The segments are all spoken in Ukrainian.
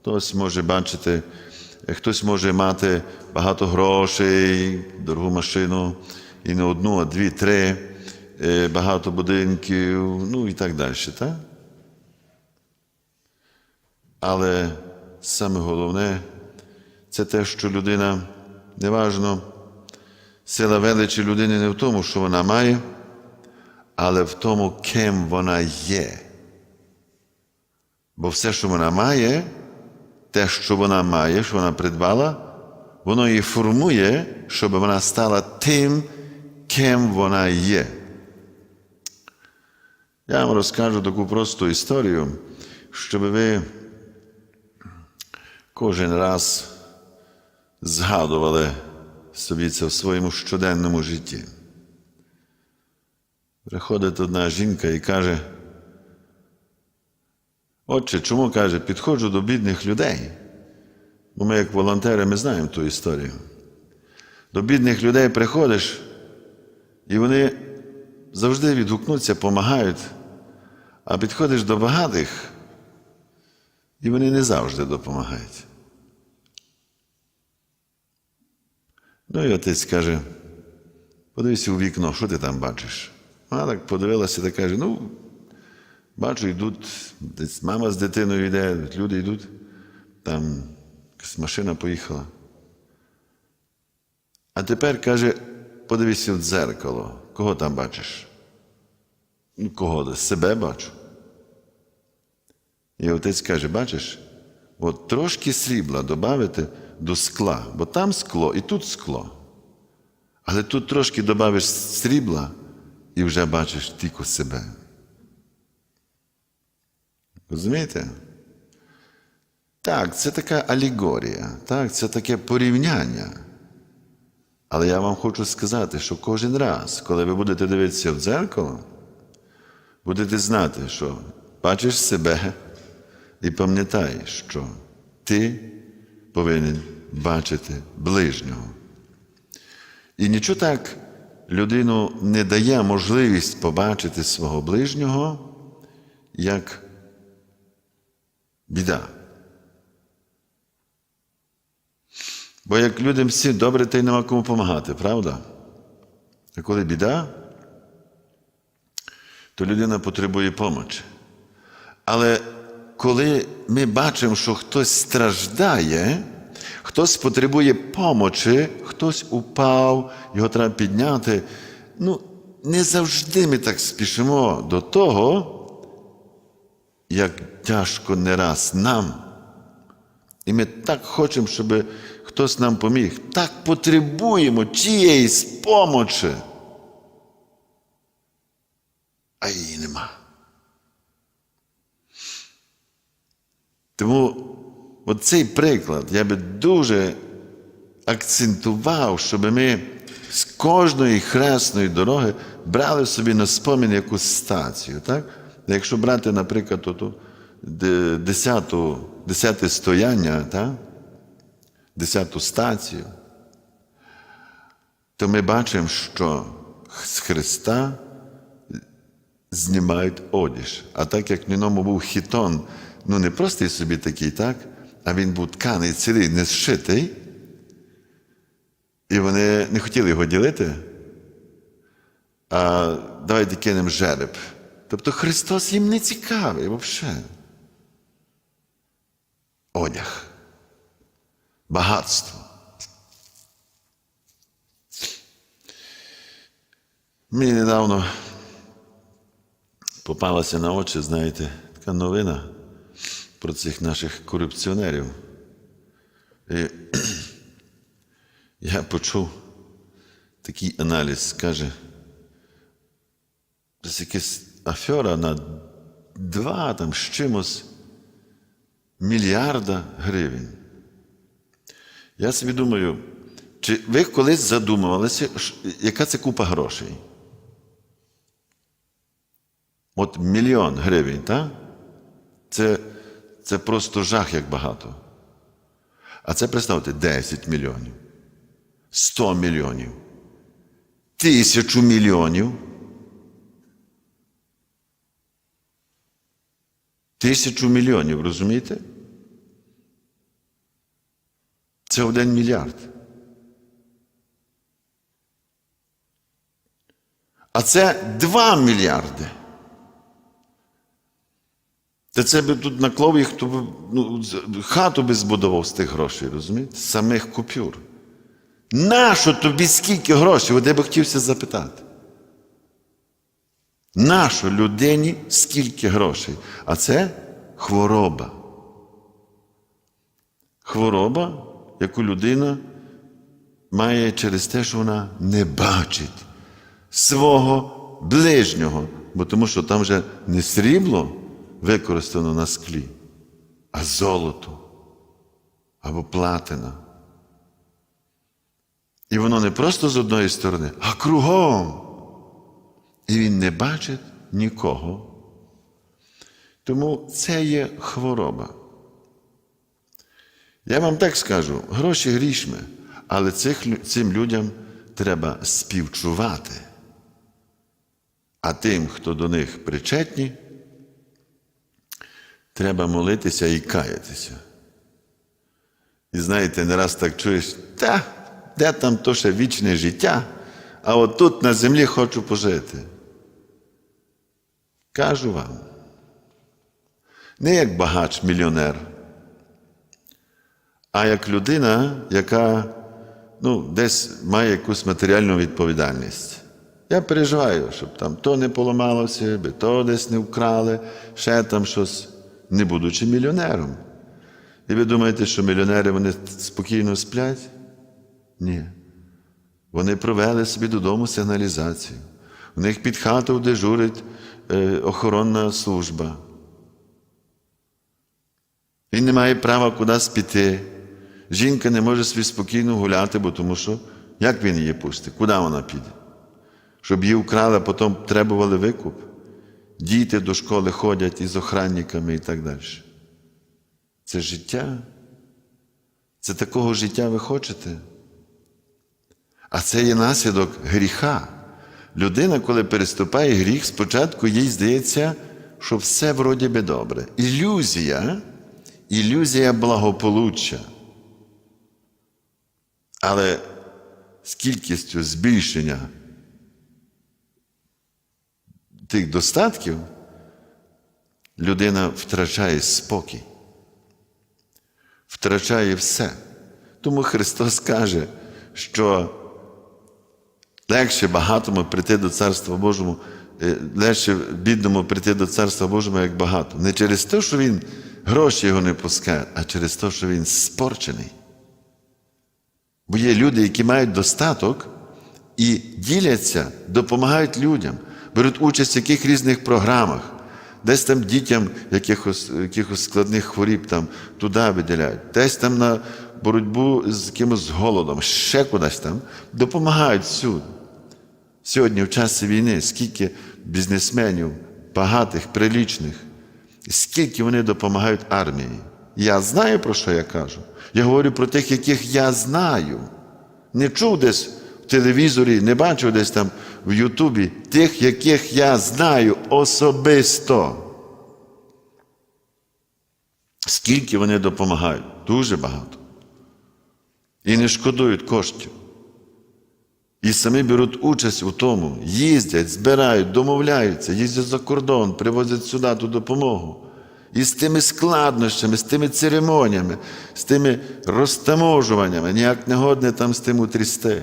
Хтось може бачити, хтось може мати багато грошей, дорогу машину, і не одну, а дві, три, е, багато будинків, ну і так далі. Так? Але саме головне це те, що людина, неважно, сила величі людини не в тому, що вона має, але в тому, ким вона є. Бо все, що вона має, те, що вона має, що вона придбала, воно її формує, щоб вона стала тим, ким вона є. Я вам розкажу таку просту історію, щоб ви кожен раз згадували собі це в своєму щоденному житті. Приходить одна жінка і каже, Отче, чому каже, підходжу до бідних людей? Бо ми, як волонтери, ми знаємо ту історію. До бідних людей приходиш, і вони завжди відгукнуться, допомагають, а підходиш до багатих, і вони не завжди допомагають. Ну і отець каже, подивися у вікно, що ти там бачиш? Вона так подивилася та каже, ну, бачу, йдуть, десь мама з дитиною йде, люди йдуть, там якась машина поїхала. А тепер каже, подивися в дзеркало, кого там бачиш? Ну, кого? Себе бачу. І отець каже, бачиш, от трошки срібла додати до скла, бо там скло і тут скло. Але тут трошки додавиш срібла і вже бачиш тільки себе. Розумієте? Так, це така алегорія, так, це таке порівняння. Але я вам хочу сказати, що кожен раз, коли ви будете дивитися в дзеркало, будете знати, що бачиш себе і пам'ятай, що ти повинен бачити ближнього. І нічого так людину не дає можливість побачити свого ближнього, як біда. Бо як людям всі добре, то й нема кому допомагати, правда? А коли біда, то людина потребує помочі. Але коли ми бачимо, що хтось страждає, хтось потребує помочі, хтось упав, його треба підняти. Ну, не завжди ми так спішимо до того, як тяжко не раз нам. І ми так хочемо, щоб хтось нам поміг. Так потребуємо чиєїсь помочі. А її нема. Тому оцей приклад я би дуже акцентував, щоб ми з кожної хресної дороги брали собі на спомін якусь стацію. Так? Якщо брати, наприклад, оту десяту, десяте стояння, так? десяту стацію, то ми бачимо, що з Христа знімають одіж. А так як в ньому був хітон, ну не простий собі такий, так? а він був тканий цілий, не зшитий, і вони не хотіли його ділити, а давайте кинемо жереб. Тобто Христос їм не цікавий взагалі. Одяг, багатство. Мені недавно попалася на очі, знаєте, така новина про цих наших корупціонерів. І я почув такий аналіз, каже, це якась афера на два там з чимось мільярда гривень. Я собі думаю, чи ви колись задумувалися, яка це купа грошей? От мільйон гривень, так? Це, це просто жах як багато. А це представте 10 мільйонів, 100 мільйонів, тисячу мільйонів. Тисячу мільйонів, розумієте? Це один мільярд. А це 2 мільярди. Та це би тут наклав їх, то би, ну, хату би збудував з тих грошей, розумієте? З самих купюр. Нащо тобі скільки грошей? От би хотівся запитати. Нащо людині скільки грошей? А це хвороба. Хвороба, яку людина має через те, що вона не бачить свого ближнього, бо тому що там вже не срібло використано на склі, а золото або платина. І воно не просто з одної сторони, а кругом. І він не бачить нікого. Тому це є хвороба. Я вам так скажу: гроші грішми, але цих, цим людям треба співчувати. А тим, хто до них причетні, треба молитися і каятися. І знаєте, не раз так чуєш, та, де там то ще вічне життя, а от тут на землі хочу пожити. Кажу вам, не як багач мільйонер, а як людина, яка ну, десь має якусь матеріальну відповідальність. Я переживаю, щоб там то не поламалося, би то десь не вкрали, ще там щось, не будучи мільйонером. І ви думаєте, що мільйонери вони спокійно сплять? Ні. Вони провели собі додому сигналізацію. У них під хатою дежурить охоронна служба. Він не має права кудись піти. Жінка не може собі спокійно гуляти, бо тому що як він її пустить? Куди вона піде? Щоб її вкрали, а потім требували викуп. Діти до школи ходять із охранниками і так далі. Це життя. Це такого життя ви хочете. А це є наслідок гріха. Людина, коли переступає гріх, спочатку їй здається, що все вроді би добре. Ілюзія, ілюзія благополуччя. Але з кількістю збільшення тих достатків людина втрачає спокій, втрачає все. Тому Христос каже, що легше багатому прийти до Царства Божого, е, легше бідному прийти до Царства Божого, як багато. Не через те, що він гроші його не пускає, а через те, що він спорчений. Бо є люди, які мають достаток і діляться, допомагають людям, беруть участь в яких різних програмах, десь там дітям якихось, якихось складних хворіб там туди виділяють, десь там на боротьбу з якимось голодом, ще кудись там, допомагають всюди. Сьогодні, в часі війни, скільки бізнесменів, багатих, прилічних, скільки вони допомагають армії. Я знаю, про що я кажу. Я говорю про тих, яких я знаю. Не чув десь в телевізорі, не бачив десь там в Ютубі, тих, яких я знаю особисто. Скільки вони допомагають? Дуже багато. І не шкодують коштів. І самі беруть участь у тому, їздять, збирають, домовляються, їздять за кордон, привозять сюди ту допомогу. І з тими складнощами, з тими церемоніями, з тими розтаможуваннями, ніяк не годне там з тим утрісти.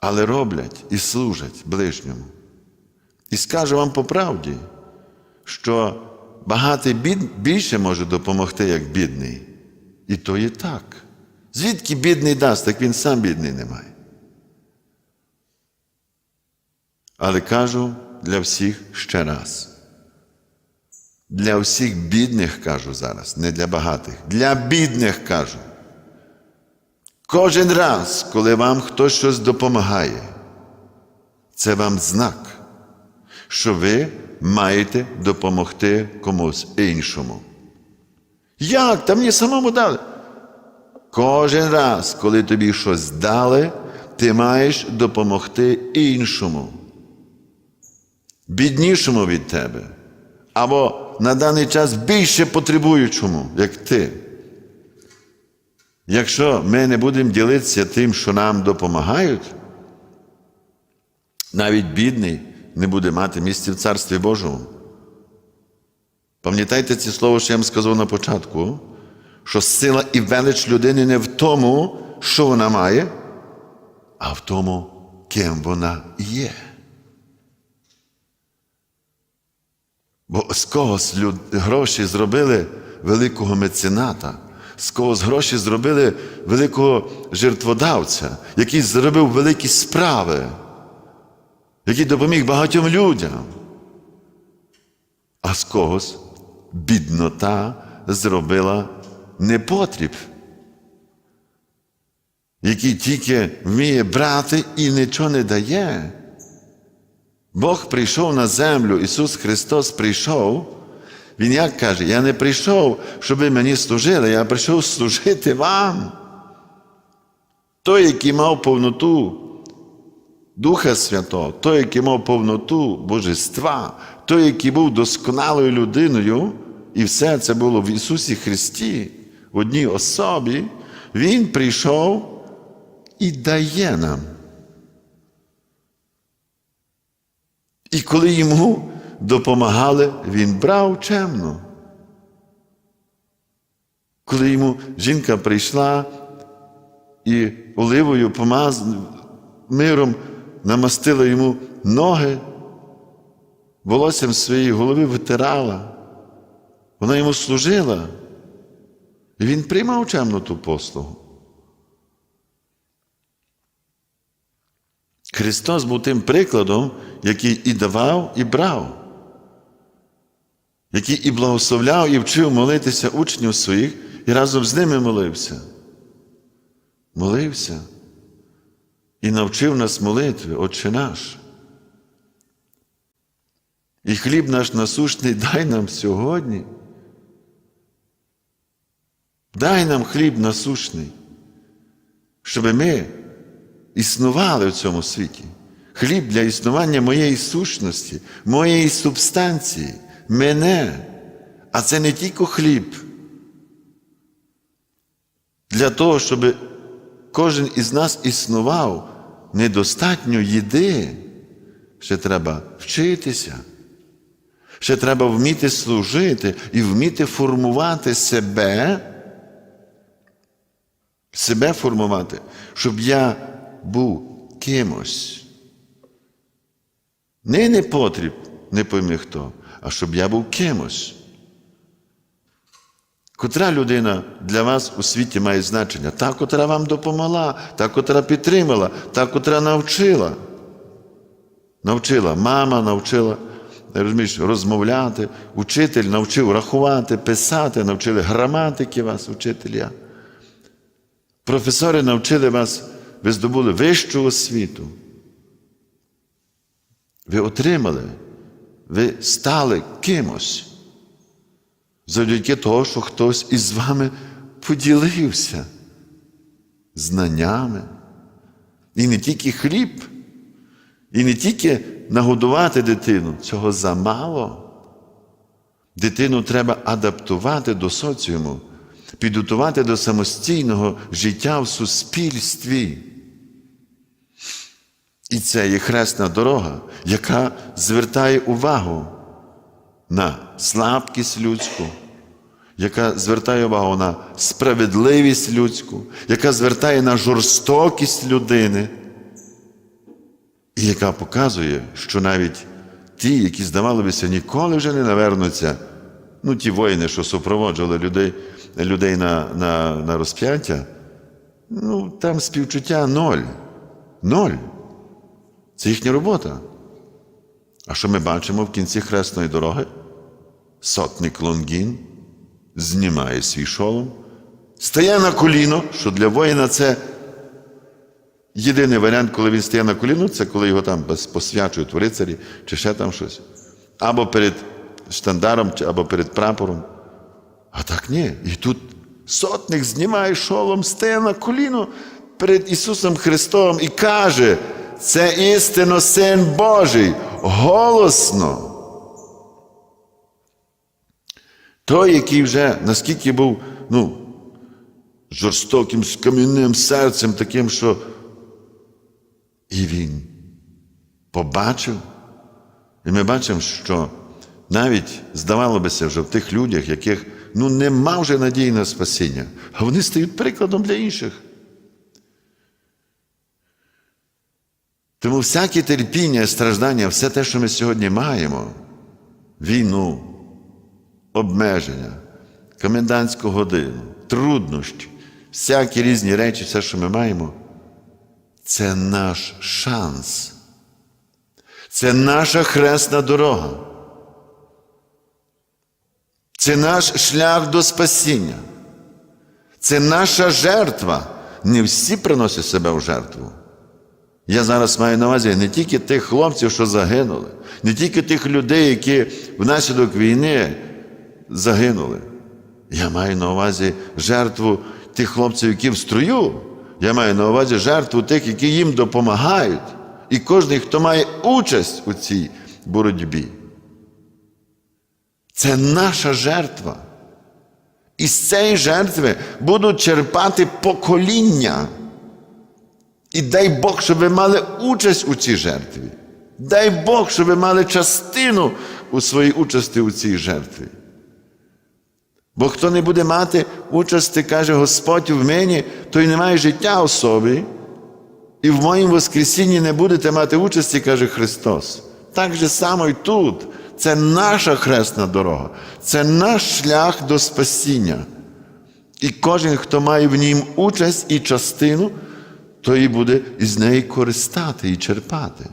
Але роблять і служать ближньому. І скажу вам по правді, що багатий бід... більше може допомогти, як бідний. І то є так. Звідки бідний дасть, так він сам бідний не має. Але кажу для всіх ще раз. Для всіх бідних кажу зараз, не для багатих. Для бідних кажу. Кожен раз, коли вам хтось щось допомагає, це вам знак, що ви маєте допомогти комусь іншому. Як? Та мені самому дали. Кожен раз, коли тобі щось дали, ти маєш допомогти іншому, біднішому від тебе, або на даний час більше потребуючому, як ти. Якщо ми не будемо ділитися тим, що нам допомагають, навіть бідний не буде мати місця в Царстві Божому. Пам'ятайте це слово, що я вам сказав на початку, що сила і велич людини не в тому, що вона має, а в тому, ким вона є. Бо з когось гроші зробили великого мецената, з когось гроші зробили великого жертводавця, який зробив великі справи, який допоміг багатьом людям. А з когось біднота зробила непотріб, який тільки вміє брати і нічого не дає. Бог прийшов на землю, Ісус Христос прийшов. Він як каже, я не прийшов, щоб ви мені служили, я прийшов служити вам. Той, який мав повноту Духа Святого, той, який мав повноту Божества, той, який був досконалою людиною, і все це було в Ісусі Христі, в одній особі, Він прийшов і дає нам. І коли йому допомагали, він брав чемно. Коли йому жінка прийшла і оливою помаз... миром намастила йому ноги, волоссям своєї голови витирала, вона йому служила, і він приймав чемно ту послугу. Христос був тим прикладом, який і давав, і брав, який і благословляв, і вчив молитися учнів своїх, і разом з ними молився. Молився і навчив нас молитви, Отче наш. І хліб наш насущний дай нам сьогодні. Дай нам хліб насущний, щоб ми існували в цьому світі. Хліб для існування моєї сущності, моєї субстанції, мене. А це не тільки хліб. Для того, щоб кожен із нас існував, недостатньо їди. Ще треба вчитися. Ще треба вміти служити і вміти формувати себе, себе формувати, щоб я був кимось. Не непотріб, не пойми хто, а щоб я був кимось. Котра людина для вас у світі має значення? Та, котра вам допомогла, та, котра підтримала, та, котра навчила. Навчила, мама навчила розумієш, розмовляти, учитель навчив рахувати, писати, навчили граматики вас, учителя. Професори навчили вас, ви здобули вищу освіту. Ви отримали, ви стали кимось. Завдяки того, що хтось із вами поділився знаннями. І не тільки хліб, і не тільки нагодувати дитину, цього замало. Дитину треба адаптувати до соціуму, підготувати до самостійного життя в суспільстві. І це є хресна дорога, яка звертає увагу на слабкість людську, яка звертає увагу на справедливість людську, яка звертає на жорстокість людини, і яка показує, що навіть ті, які, здавалося, ніколи вже не навернуться, ну, ті воїни, що супроводжували людей людей на, на, на розп'яття, ну, там співчуття ноль. Ноль. Це їхня робота. А що ми бачимо в кінці хресної дороги? Сотник Лонгін знімає свій шолом, стає на коліно, що для воїна це єдиний варіант, коли він стає на коліно, це коли його там посвячують в рицарі чи ще там щось. Або перед штандаром, або перед прапором. А так ні. І тут сотник знімає шолом, стає на коліно перед Ісусом Христом і каже, це істинно Син Божий, голосно. Той, який вже наскільки був, ну, жорстоким, з кам'яним серцем, таким, що і він побачив. І ми бачимо, що навіть, здавало бися, вже в тих людях, яких ну, нема вже надії на спасіння, а вони стають прикладом для інших. Тому всяке терпіння, страждання, все те, що ми сьогодні маємо, війну, обмеження, комендантську годину, труднощі, всякі різні речі, все, що ми маємо, це наш шанс. Це наша хресна дорога. Це наш шлях до спасіння. Це наша жертва. Не всі приносять себе в жертву. Я зараз маю на увазі не тільки тих хлопців, що загинули, не тільки тих людей, які внаслідок війни загинули. Я маю на увазі жертву тих хлопців, які в строю. Я маю на увазі жертву тих, які їм допомагають. І кожен, хто має участь у цій боротьбі. Це наша жертва. І з цієї жертви будуть черпати покоління. І дай Бог, щоб ви мали участь у цій жертві. Дай Бог, щоб ви мали частину у своїй участі у цій жертві. Бо хто не буде мати участі, каже Господь в мені, той не має життя у собі, і в моїм Воскресінні не будете мати участі, каже Христос. Так же само і тут. Це наша хресна дорога, це наш шлях до спасіння. І кожен, хто має в нім участь і частину, той буде із неї користати і черпати.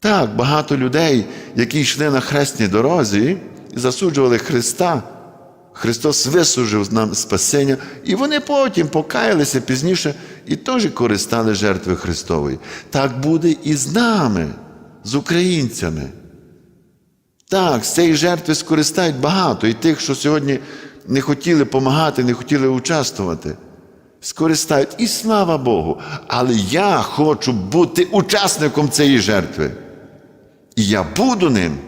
Так, багато людей, які йшли на хресній дорозі і засуджували Христа, Христос висужив нам спасіння, і вони потім покаялися пізніше і теж користали жертви Христової. Так буде і з нами, з українцями. Так, з цієї жертви скористають багато, і тих, що сьогодні не хотіли допомагати, не хотіли участвувати. Скористають. І слава Богу. Але я хочу бути учасником цієї жертви. І я буду ним.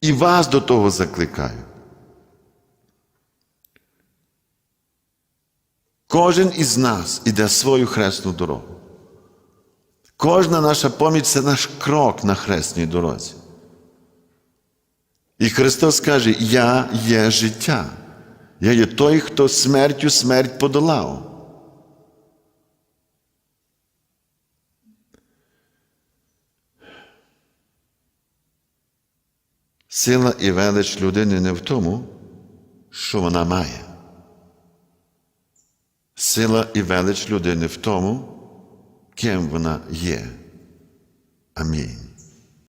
І вас до того закликаю. Кожен із нас іде свою хресну дорогу. Кожна наша поміч це наш крок на хресній дорозі. І Христос каже: Я є життя. Я є той, хто смертю смерть подолав. Сила і велич людини не в тому, що вона має. Сила і велич людини в тому, ким вона є. Амінь.